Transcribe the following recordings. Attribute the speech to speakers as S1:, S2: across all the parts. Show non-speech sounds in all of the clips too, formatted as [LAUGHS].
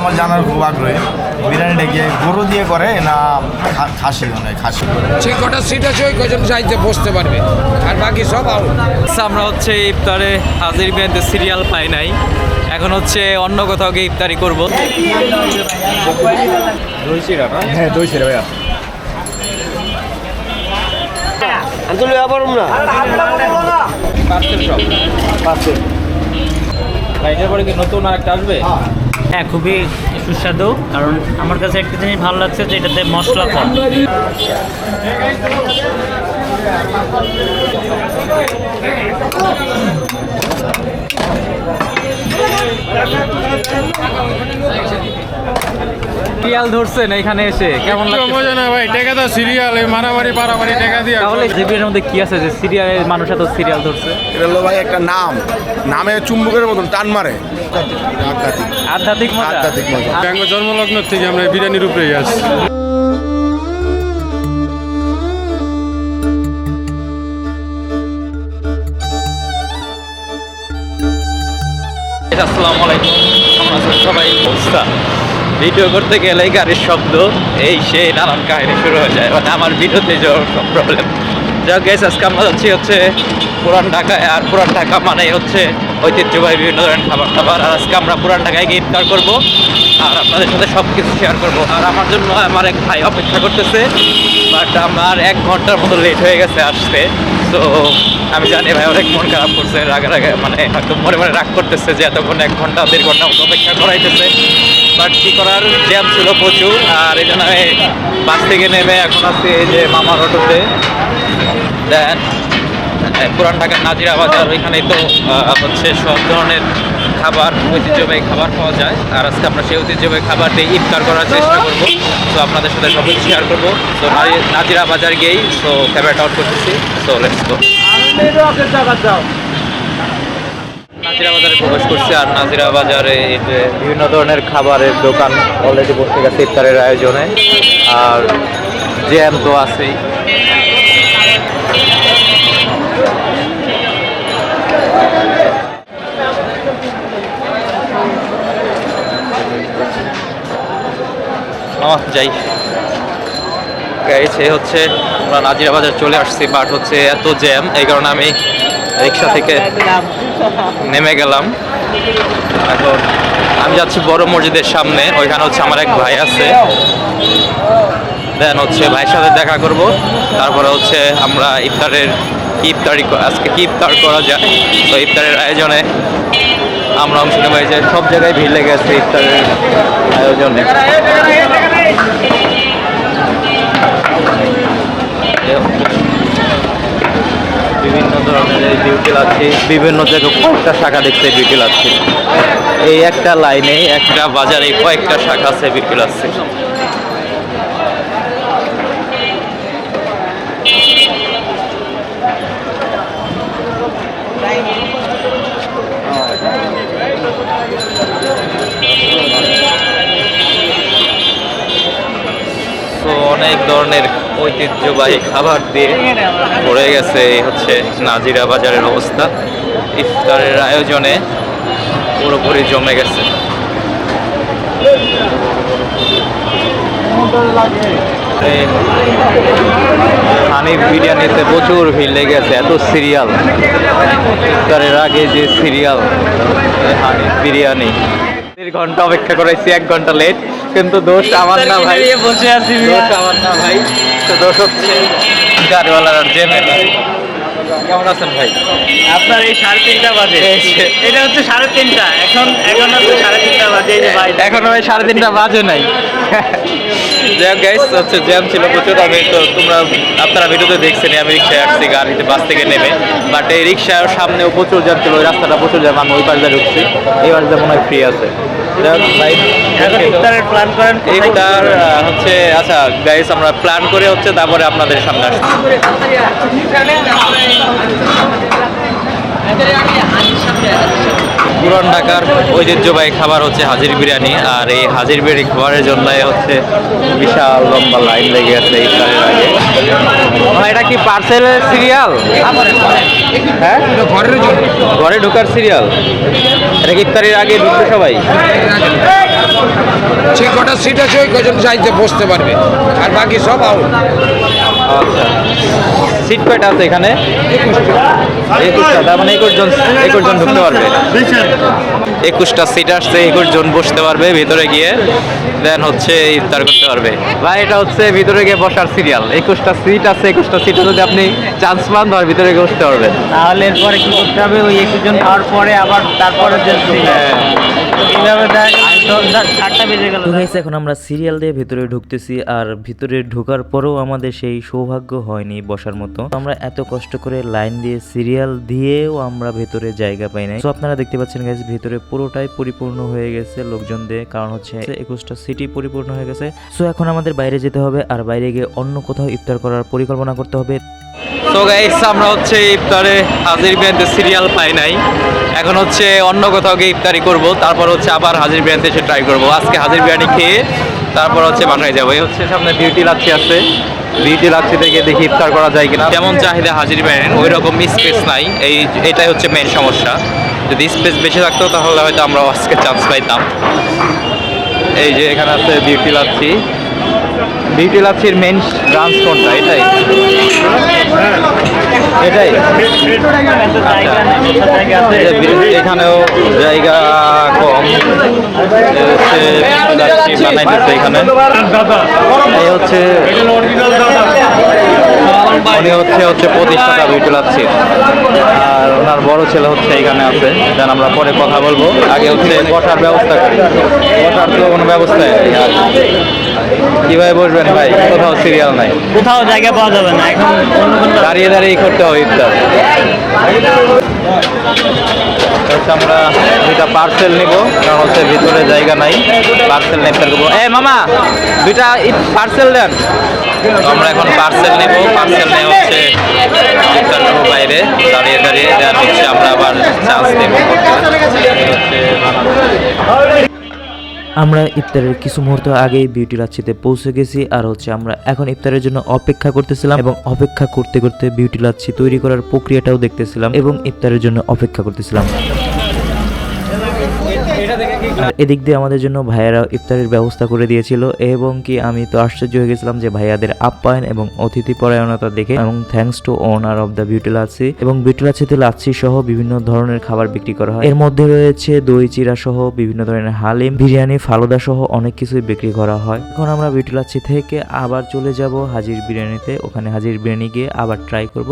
S1: আমার জানার খুব আগ্রহী। বিরিয়ানিটা কি গরু দিয়ে করে না খাসি মানে খাসি
S2: যে কটা সিট আছে ওই কজন সাইজে বসতে পারবে? আর বাকি সব আউট
S3: আচ্ছা, আমরা হচ্ছে ইফতারে হাজির বিয়াতে সিরিয়াল পাই নাই। এখন হচ্ছে অন্য কোথাও গিয়ে ইফতারি করব।
S1: হ্যাঁ দই ছিল ভাইয়া।
S3: এটার পরে কি নতুন আর একটা আসবে?
S4: হ্যাঁ খুবই সুস্বাদু কারণ আমার কাছে একটা জিনিস ভালো লাগছে যে এটাতে মশলা কম।
S3: সিরিয়াল ধরছেন এখানে এসে কেমন লাগছে
S2: মজা না ভাই টেকা তো সিরিয়াল এই মারামারি পারামারি টেকা দিয়ে।
S3: তাহলে মধ্যে কি আছে যে সিরিয়ালের মানুষ এত সিরিয়াল ধরছে?
S1: এটা হলো ভাই একটা নাম। নামে চুম্বকের মতন টান মারে। আধ্যাত্মিক।
S3: আধ্যাত্মিক মজা?
S1: আধ্যাত্মিক মজা।
S2: ব্যাঙ্গ জন্মলগ্ন থেকে আমরা বিরিয়ানির উপরেই আসছি
S3: আসসালামু আলাইকুম। আছেন সবাই। অবস্থা। ভিডিও করতে গেলে গাড়ির শব্দ, এই সেই নানান কাহিনী শুরু হয়ে যায়। মানে আমার ভিডিওতে সব প্রবলেম যাক গেছে আজকে আমরা যাচ্ছি হচ্ছে পুরান ঢাকায়। আর পুরান ঢাকা মানেই হচ্ছে ঐতিহ্যবাহী বিভিন্ন ধরনের খাবার খাবার। আর আজকে আমরা পুরান ঢাকায় গিয়ে ইফতার করব আর আপনাদের সাথে সব কিছু শেয়ার করব। আর আমার জন্য আমার এক ভাই অপেক্ষা করতেছে বাট আমার এক ঘণ্টার মতো লেট হয়ে গেছে আসতে। তো আমি জানি ভাই অনেক মন খারাপ করছে, রাগে রাগে মানে হয়তো মনে মনে রাগ করতেছে যে এতক্ষণ এক ঘণ্টা, দেড় ঘণ্টা মতো অপেক্ষা করাইতেছে। বাট কি করার জ্যাম ছিল প্রচুর। আর এই জন্য আমি বাস থেকে নেমে এখন আছি এই যে মামার অটোতে দেন পুরান ঢাকার নাজিরা বাজার ওইখানেই তো হচ্ছে সব ধরনের খাবার, ঐতিহ্যবাহী খাবার পাওয়া যায়। আর আজকে আমরা সেই ঐতিহ্যবাহী খাবার দিয়ে ইফতার করার চেষ্টা করব। তো আপনাদের সাথে সব কিছু শেয়ার করব তো নাজিরা বাজার গিয়েই তো ক্যামেরাটা আউট করতেছি। তো লেটস গো নাজিরা বাজারে প্রবেশ করছি, আর নাজিরা বাজারে বিভিন্ন ধরনের খাবারের দোকান অলরেডি বসে গেছে ইফতারের আয়োজনে। আর জ্যাম তো আছেই। যাই। গাইছে হচ্ছে আমরা নাজিরা বাজার চলে আসছি বাট হচ্ছে এত জ্যাম এই কারণে আমি রিক্সা থেকে নেমে গেলাম। এখন আমি যাচ্ছি বড় মসজিদের সামনে, ওইখানে হচ্ছে আমার এক ভাই আছে। দেন হচ্ছে ভাইয়ের সাথে দেখা করব, তারপরে হচ্ছে আমরা ইফতারের কি ইফতারি আজকে কি ইফতার করা যায়? তো ইফতারের আয়োজনে আমরা অংশ নেব। এই যে সব জায়গায় ভিড় লেগে আছে ইফতারের আয়োজনে। বিভিন্ন ধরনের এই বিউটি লাচ্ছি বিভিন্ন জায়গায় কয়েকটা শাখা দেখতে বিউটি লাচ্ছি এই একটা লাইনে একটা বাজারে কয়েকটা শাখা আছে বিউটি লাচ্ছি তো অনেক ধরনের ঐতিহ্যবাহী খাবার দিয়ে ভরে গেছে, এই হচ্ছে নাজিরা বাজারের অবস্থা। ইফতারের আয়োজনে পুরোপুরি জমে গেছে। হানিফ বিরিয়ানিতে প্রচুর ভিড় লেগে আছে এত সিরিয়াল। ইফতারের আগে যে সিরিয়াল হানিফ বিরিয়ানি। ঘণ্টা অপেক্ষা করাইছি এক ঘণ্টা লেট কিন্তু দোষ আমার না ভাই।
S4: বসে আছি
S3: দোষ আমার না ভাই। তো দোষ হচ্ছে গাড়িওয়ালার কেমন আছেন ভাই?
S4: আপনার এই সাড়ে তিনটা বাজে। এটা হচ্ছে সাড়ে তিনটা। এখন এখন হচ্ছে সাড়ে তিনটা বাজে। ভাই
S3: এখনও ভাই সাড়ে তিনটা বাজে নাই। গাইস হচ্ছে জ্যাম ছিল প্রচুর। আমি তো তোমরা আপনারা ভিডিওতে দেখছেন আমি রিক্সায় আসছি গাড়িতে বাস থেকে নেমে। বাট এই রিক্সার সামনেও প্রচুর জ্যাম ছিল ওই রাস্তাটা প্রচুর জ্যাম আমি ওই পাশে ঢুকছি। এই পাশে মনে হয় ফ্রি আছে।
S4: প্ল্যান করেন
S3: ইফতার হচ্ছে আচ্ছা গাইস আমরা প্ল্যান করে হচ্ছে তারপরে আপনাদের সামনে আসছি পুরান ঢাকার ঐতিহ্যবাহী খাবার হচ্ছে হাজির বিরিয়ানি, আর এই হাজির বিরিয়ানি খাবারের জন্য হচ্ছে বিশাল লম্বা লাইন লেগে আছে ইফতারের আগে। এটা কি পার্সেলের সিরিয়াল? হ্যাঁ?
S2: ঘরের
S3: ঘরে ঢোকার সিরিয়াল? এটা কি আগে ঢুকবে সবাই?
S2: সিট আছে ওই কজন সাইজে বসতে পারবে, আর বাকি সব আউট
S3: আচ্ছা। সিট কয়টা আছে এখানে। একুশটা তার মানে একুশ জন একুশ জন ঢুকতে পারবে। একুশটা সিট আসছে একুশ জন বসতে পারবে ভিতরে গিয়ে দেন হচ্ছে ইফতার করতে পারবে। ভাই এটা হচ্ছে ভিতরে গিয়ে বসার সিরিয়াল একুশটা সিট আছে একুশটা সিটে যদি আপনি চান্স পান তাহলে ভিতরে গিয়ে বসতে পারবেন।
S4: তাহলে এরপরে কি করতে হবে? ওই একুশ জন খাওয়ার পরে আবার তারপরে যে
S3: হ্যাঁ।
S4: এইভাবে দেখা বেজে গেল
S5: এখন আমরা সিরিয়াল দিয়ে ভিতরে ঢুকতেছি আর ভিতরে ঢোকার পরেও আমাদের সেই সৌভাগ্য হয়নি বসার মতো। আমরা এত কষ্ট করে লাইন দিয়ে সিরিয়াল দিয়েও আমরা ভেতরে জায়গা পাই নাই। তো আপনারা দেখতে পাচ্ছেন গাইস ভেতরে পুরোটাই পরিপূর্ণ হয়ে গেছে লোকজন দিয়ে কারণ হচ্ছে একুশটা সিটি পরিপূর্ণ হয়ে গেছে। সো এখন আমাদের বাইরে যেতে হবে আর বাইরে গিয়ে অন্য কোথাও ইফতার করার পরিকল্পনা করতে হবে।
S3: তো গাইস আমরা হচ্ছে ইফতারে হাজির বিয়ান্তে সিরিয়াল পাই নাই। এখন হচ্ছে অন্য কোথাও গিয়ে ইফতারি করব, তারপর হচ্ছে আবার হাজির বিয়ান্তে এসে ট্রাই করব। আজকে হাজির বিরিয়ানি খেয়ে তারপর হচ্ছে বাসায় যাব। এই হচ্ছে সামনে বিউটি লাচ্ছি আছে। বিউটি লাচ্ছি থেকে দেখি ইফতার করা যায় কিনা। যেমন চাহিদা হাজির বিরিয়ানির ওই রকম স্পেস নাই। এই, এটাই হচ্ছে মেন সমস্যা। যদি স্পেস বেশি থাকতো তাহলে হয়তো আমরা আজকে চান্স পাইতাম। এই যে এখানে আছে বিউটি লাচ্ছি। বিউটি লাচ্ছির মেন ব্রাঞ্চ কোনটা? এটাই। এটাই। যে এখানেও জায়গা কম। বানাইতেছে এখানে। এই হচ্ছে উনি হচ্ছে হচ্ছে প্রতিষ্ঠাতা বিউটি লাচ্ছির আর ওনার বড় ছেলে হচ্ছে এখানে আছে দেন আমরা পরে কথা বলব। আগে হচ্ছে বসার ব্যবস্থা করি। বসার তো কোনো ব্যবস্থাই নেই আর। কীভাবে বসবেন ভাই? কোথাও সিরিয়াল নাই।
S4: কোথাও জায়গা পাওয়া যাবে না এখন
S3: দাঁড়িয়ে দাঁড়িয়ে করতে হবে ইফতার। হচ্ছে আমরা দুইটা পার্সেল নিব কারণ হচ্ছে ভিতরে জায়গা নাই। পার্সেল নিয়ে ইফতার করব এ মামা দুইটা পার্সেল দেন। আমরা এখন পার্সেল নিব। পার্সেল নিয়ে হচ্ছে বাইরে। দাঁড়িয়ে দাঁড়িয়ে দেন হচ্ছে আমরা আবার চান্স দেব।
S5: আমরা ইফতারের কিছু মুহূর্ত আগেই বিউটি লাচ্ছিতে পৌঁছে গেছি। আর হচ্ছে আমরা এখন ইফতারের জন্য অপেক্ষা করতেছিলাম এবং অপেক্ষা করতে করতে বিউটি লাচ্ছি তৈরি করার প্রক্রিয়াটাও দেখতেছিলাম এবং ইফতারের জন্য অপেক্ষা করতেছিলাম। এদিক দিয়ে আমাদের জন্য ভাইয়ারা ইফতারের ব্যবস্থা করে দিয়েছিল এবং কি আমি তো আশ্চর্য হয়ে গেছিলাম যে ভাইয়াদের আপ্যায়ন এবং অতিথি পরায়ণতা দেখে এবং thanks to owner of the Beauty Lassi এবং বিউটি লাচ্ছিতে লাচ্ছি সহ বিভিন্ন ধরনের খাবার বিক্রি করা হয়। এর মধ্যে রয়েছে দই চিরা সহ বিভিন্ন ধরনের হালিম বিরিয়ানি ফালুদা সহ অনেক কিছুই বিক্রি করা হয়। এখন আমরা বিউটি লাচ্ছি থেকে আবার চলে যাব হাজির বিরিয়ানিতে ওখানে হাজির বিরিয়ানি গিয়ে আবার ট্রাই করব।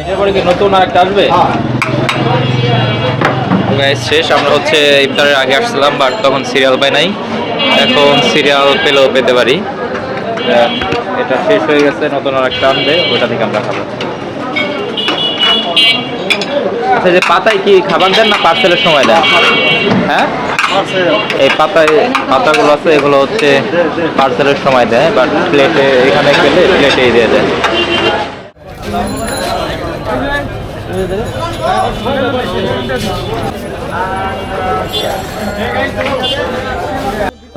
S3: এটার পরে কি নতুন আর একটা আসবে গাইস শেষ। আমরা হচ্ছে ইফতারের আগে আসছিলাম, বাট তখন সিরিয়াল পাই নাই। এখন সিরিয়াল পেলেও পেতে পারি। এটা শেষ হয়ে গেছে, নতুন আর একটা আনবে, ওটা থেকে আমরা খাব। আচ্ছা যে পাতায় কি খাবার দেন না পার্সেলের সময় দেন? হ্যাঁ? এই পাতায় পাতাগুলো আছে, এগুলো হচ্ছে পার্সেলের সময় দেয় বাট প্লেটে এখানে গেলে প্লেটেই দিয়ে দেয়।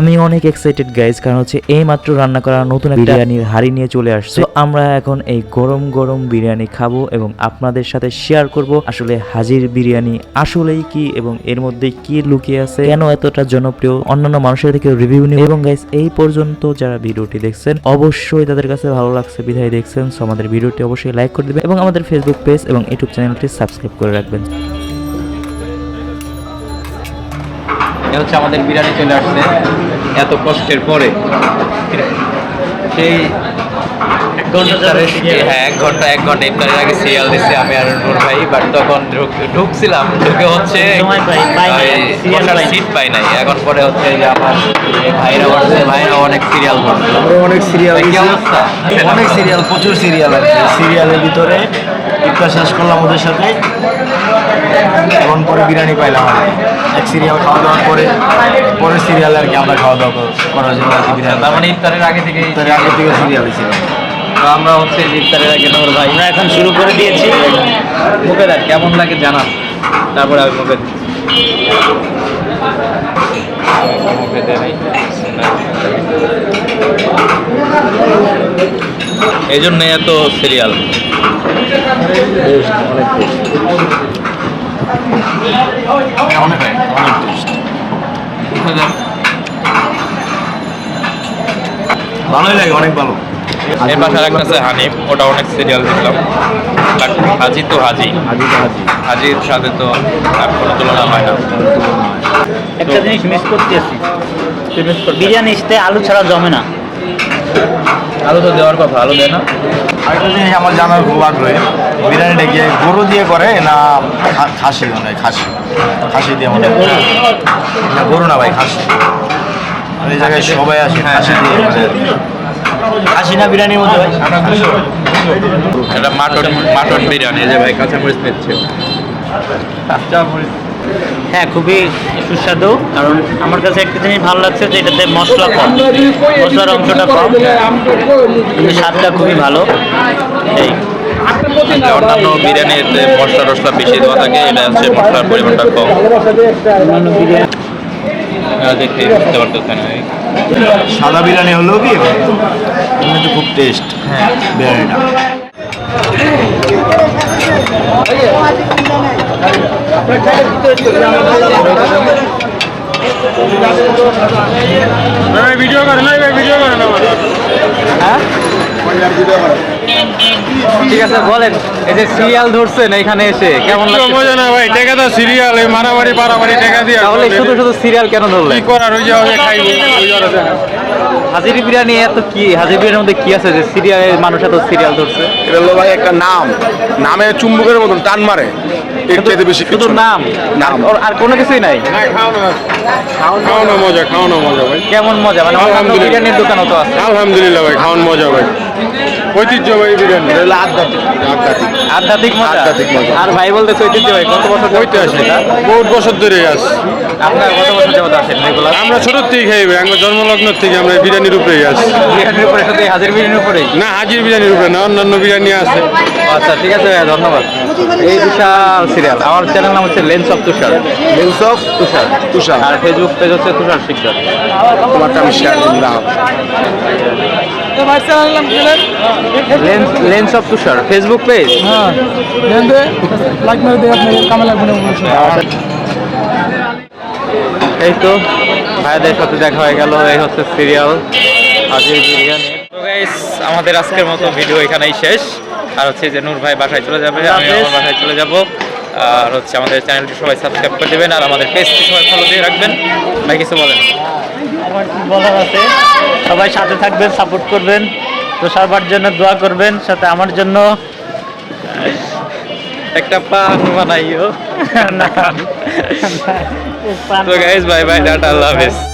S5: আমি অনেক এক্সাইটেড গাইজ কারণ হচ্ছে এই মাত্র রান্না করা নতুন বিরিয়ানির হাড়ি নিয়ে চলে আসছে। তো আমরা এখন এই গরম গরম বিরিয়ানি খাব এবং আপনাদের সাথে শেয়ার করব আসলে হাজির বিরিয়ানি আসলেই কি এবং এর মধ্যে কি লুকিয়ে আছে কেন এতটা জনপ্রিয় অন্যান্য মানুষের থেকে রিভিউ নিব। এবং গাইজ এই পর্যন্ত যারা ভিডিওটি দেখছেন অবশ্যই তাদের কাছে ভালো লাগছে বিধায় দেখছেন। সো আমাদের ভিডিওটি অবশ্যই লাইক করে দেবেন এবং আমাদের ফেসবুক পেজ এবং ইউটিউব চ্যানেলটি সাবস্ক্রাইব করে রাখবেন।
S3: এ হচ্ছে আমাদের বিরিয়ানি চলে আসছে এত কষ্টের পরে। সেই ইফতারের হ্যাঁ এক ঘণ্টা এক ঘণ্টা ইফতারের আগে সিরিয়াল দিচ্ছে আমি আর নূর ভাই বাট তখন ঢুক- ঢুকছিলাম। ঢুকে হচ্ছে। সিট পাই নাই এখন পরে হচ্ছে যে আমার ভাইরা বলছে ভাইরা অনেক সিরিয়াল করছে।
S1: অনেক সিরিয়াল অনেক সিরিয়াল প্রচুর সিরিয়াল আর সিরিয়ালের ভিতরে ইফতার শেষ করলাম ওদের সাথে। এখন পরে বিরিয়ানি পাইলাম আর এক সিরিয়াল খাওয়া দাওয়ার পরে পরের সিরিয়ালে আর কি আমরা খাওয়া দাওয়া কর- করার জন্য আর কি বিরিয়ানি
S3: তার মানে ইফতারের আগে থেকে
S1: তার আগে থেকে সিরিয়াল ছিল।
S3: আমরা হচ্ছে ইফতারের আগে নোর ভাই
S4: আমরা এখন শুরু করে দিয়েছি।
S3: দেখ কেমন লাগে জানান? তারপরে আমি মুকেদ এই জন্যে এত সিরিয়াল
S1: অনেক ভালোই লাগে, অনেক ভালো।
S3: এর পাশে আরেকটা আছে হানিফ ওটা অনেক সিরিয়াল দেখলাম। বাট হাজি তো হাজি।
S1: হাজি তো হাজি।
S3: হাজির সাথে তো আর কোনো তুলনা হয় না।
S4: একটা জিনিস মিস করতেছি বিরিয়ানিতে আলু ছাড়া জমে না।
S3: আলু তো দেওয়ার কথা আলু দেয় না।
S1: আরেকটা জিনিস আমার জানার খুব আগ্রহী। বিরিয়ানিটা কি গরু দিয়ে করে না খাসি মানে খাসি। খাসি দিয়ে মনে হয়। না গরু না ভাই খাসি। আর এই জায়গায় সবাই আসে খাসি দিয়ে খাসি না বিরিয়ানির মধ্যে ভাই।
S3: এটা মাটন মাটন বিরিয়ানি এই যে ভাই কাঁচামরিচ নিচ্ছে
S4: হ্যাঁ খুবই সুস্বাদু কারণ আমার কাছে একটা জিনিস ভালো লাগছে যে এটাতে মশলা কম মশলার অংশটা কম। কিন্তু স্বাদটা খুবই ভালো। এই।
S3: অন্যান্য বিরিয়ানিতে মশলা টসলা বেশি দেওয়া থাকে এটা হচ্ছে মশলার পরিমাণটা কম। আপনারা দেখতে বুঝতে
S1: সাদা বিরিয়ানি হলেও কি কিন্তু খুব টেস্ট হ্যাঁ। বিরিয়ানিটা।
S3: ঠিক আছে বলেন। এই যে সিরিয়াল ধরছেন এখানে এসে কেমন লাগছে?
S2: মজা না ভাই টেকা তো সিরিয়াল এই মারামারি পারামারি টেকা দিয়ে
S3: তাহলে শুধু শুধু সিরিয়াল কেন ধরলেন?
S2: কি করার ওই যে খাইবো ওই
S3: হাজির বিরিয়ানি এত কি হাজির বিরিয়ানির মধ্যে কি আছে যে সিরিয়ালের মানুষ এত সিরিয়াল ধরছে?
S6: এটা হলো ভাই একটা নাম। নামে চুম্বকের মতন টান মারে। এর চাইতে বেশি
S3: শুধু নাম।
S6: নাম।
S3: আর- কোনো কিছুই নাই?
S2: খাওয়ানো মজা খাওয়ানো মজা ভাই।
S3: কেমন মজা? মানে। বিরিয়ানির দোকানও তো আছে।
S2: আলহামদুলিল্লাহ ভাই খাওয়ান মজা ভাই। ঐতিহ্যবাহী বিরিয়ানি।
S6: এটা হলো আধ্যাত্মিক আধ্যাত্মিক।
S3: আধ্যাত্মিক মজা।
S6: আধ্যাত্মিক মজা।
S3: আর ভাই বলতে ঐতিহ্য ভাই কত বছর
S2: ঐতিহাসিক
S3: এটা?
S2: বহুত বছর ধরে আস
S3: আপনার কত বছর যাবত আসেন রেগুলার?
S2: আমরা ছোট থেকে খাইবে আমরা জন্মলগ্ন থেকে আমরা বিরিয়ানির উপরেই আছি।
S3: বিরিয়ানির উপরে শুধু হাজির বিরিয়ানির উপরেই?
S2: না হাজির বিরিয়ানির উপরে না অন্যান্য বিরিয়ানি আছে।
S3: আচ্ছা ঠিক আছে ভাইয়া ধন্যবাদ। এই বিশাল সিরিয়াল আমার চ্যানেল নাম হচ্ছে lens of Tushar
S6: lens of
S3: Tushar
S6: Tushar
S3: R Facebook page হচ্ছে তুষার শিকদার
S6: তোমারটা আমি শেয়ার দিলাম
S3: lens of Tushar Facebook page এই তো ভাইদের সাথে দেখা হয়ে গেল এই হচ্ছে সিরিয়াল হাজির বিরিয়ানি। তো গাইস আমাদের আজকের মতো ভিডিও এখানেই শেষ। আর হচ্ছে যে নূর ভাই বাসায় চলে যাবে আমি আমার বাসায় চলে যাব। আর হচ্ছে আমাদের চ্যানেলটি সবাই সাবস্ক্রাইব করে দেবেন আর আমাদের পেজটি সবাই ফলো দিয়ে রাখবেন। ভাই কিছু বলেন।
S4: আমার কি বলার আছে? সবাই সাথে থাকবেন সাপোর্ট করবেন তো সবার জন্য দোয়া করবেন সাথে আমার জন্য।
S3: একটা পান বানাইও। [LAUGHS]
S4: না।
S3: তো গাইস বাই বাই টাটা আল্লাহ হাফেজ।